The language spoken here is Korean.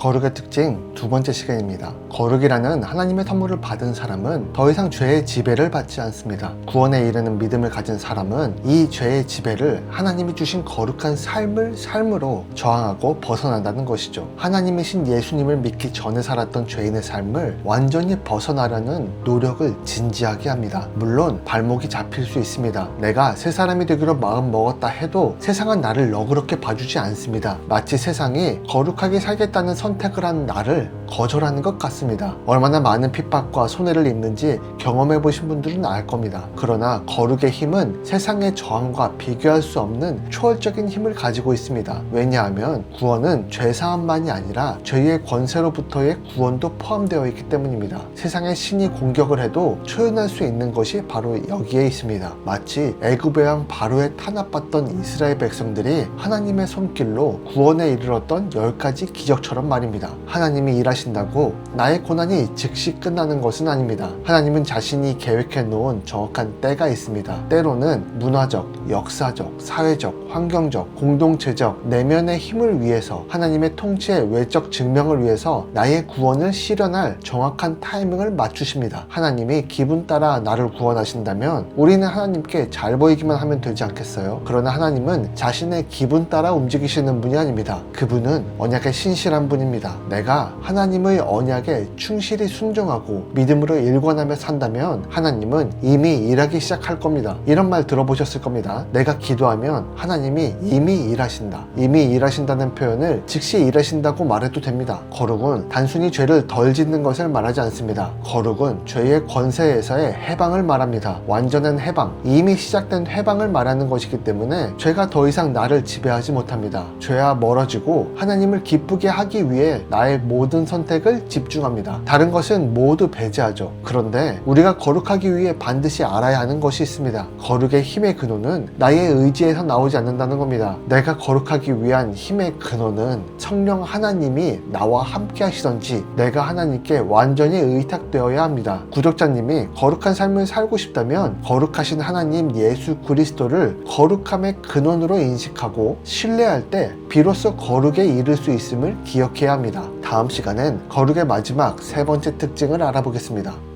거룩의 특징 두 번째 시간입니다. 거룩이라는 하나님의 선물을 받은 사람은 더 이상 죄의 지배를 받지 않습니다. 구원에 이르는 믿음을 가진 사람은 이 죄의 지배를 하나님이 주신 거룩한 삶을 삶으로 저항하고 벗어난다는 것이죠. 하나님이신 예수님을 믿기 전에 살았던 죄인의 삶을 완전히 벗어나려는 노력을 진지하게 합니다. 물론 발목이 잡힐 수 있습니다. 내가 새 사람이 되기로 마음 먹었다 해도 세상은 나를 너그럽게 봐주지 않습니다. 마치 세상이 거룩하게 살겠다는 선 택을 한 나를 거절하는 것 같습니다. 얼마나 많은 핍박과 손해를 입는지 경험해 보신 분들은 알 겁니다. 그러나 거룩의 힘은 세상의 저항과 비교할 수 없는 초월적인 힘을 가지고 있습니다. 왜냐하면 구원은 죄사함만이 아니라 죄의 권세로부터의 구원도 포함되어 있기 때문입니다. 세상의 신이 공격을 해도 초연할 수 있는 것이 바로 여기에 있습니다. 마치 애굽의 왕 바로에 탄압받던 이스라엘 백성들이 하나님의 손길로 구원에 이르렀던 열 가지 기적처럼 말입니다. 하나님이 일하 신다고 나의 고난이 즉시 끝나는 것은 아닙니다. 하나님은 자신이 계획해 놓은 정확한 때가 있습니다. 때로는 문화적, 역사적, 사회적, 환경적, 공동체적, 내면의 힘을 위해서 하나님의 통치의 외적 증명을 위해서 나의 구원을 실현할 정확한 타이밍을 맞추십니다. 하나님이 기분 따라 나를 구원하신다면 우리는 하나님께 잘 보이기만 하면 되지 않겠어요? 그러나 하나님은 자신의 기분 따라 움직이시는 분이 아닙니다. 그분은 언약에 신실한 분입니다. 내가 하나님 의 언약에 충실히 순종하고 믿음으로 일관하며 산다면 하나님은 이미 일하기 시작할 겁니다. 이런 말 들어보셨을 겁니다. 내가 기도하면 하나님이 이미 일하신다. 이미 일하신다는 표현을 즉시 일하신다고 말해도 됩니다. 거룩은 단순히 죄를 덜 짓는 것을 말하지 않습니다. 거룩은 죄의 권세에서의 해방을 말합니다. 완전한 해방, 이미 시작된 해방을 말하는 것이기 때문에 죄가 더 이상 나를 지배하지 못합니다. 죄와 멀어지고 하나님을 기쁘게 하기 위해 나의 모든 선택을 집중합니다. 다른 것은 모두 배제하죠. 그런데 우리가 거룩하기 위해 반드시 알아야 하는 것이 있습니다. 거룩의 힘의 근원은 나의 의지에서 나오지 않는다는 겁니다. 내가 거룩하기 위한 힘의 근원은 성령 하나님이 나와 함께 하시던지 내가 하나님께 완전히 의탁되어야 합니다. 구독자님이 거룩한 삶을 살고 싶다면 거룩하신 하나님 예수 그리스도를 거룩함의 근원으로 인식하고 신뢰할 때 비로소 거룩에 이를 수 있음을 기억해야 합니다. 다음 시간엔 거룩의 마지막 세 번째 특징을 알아보겠습니다.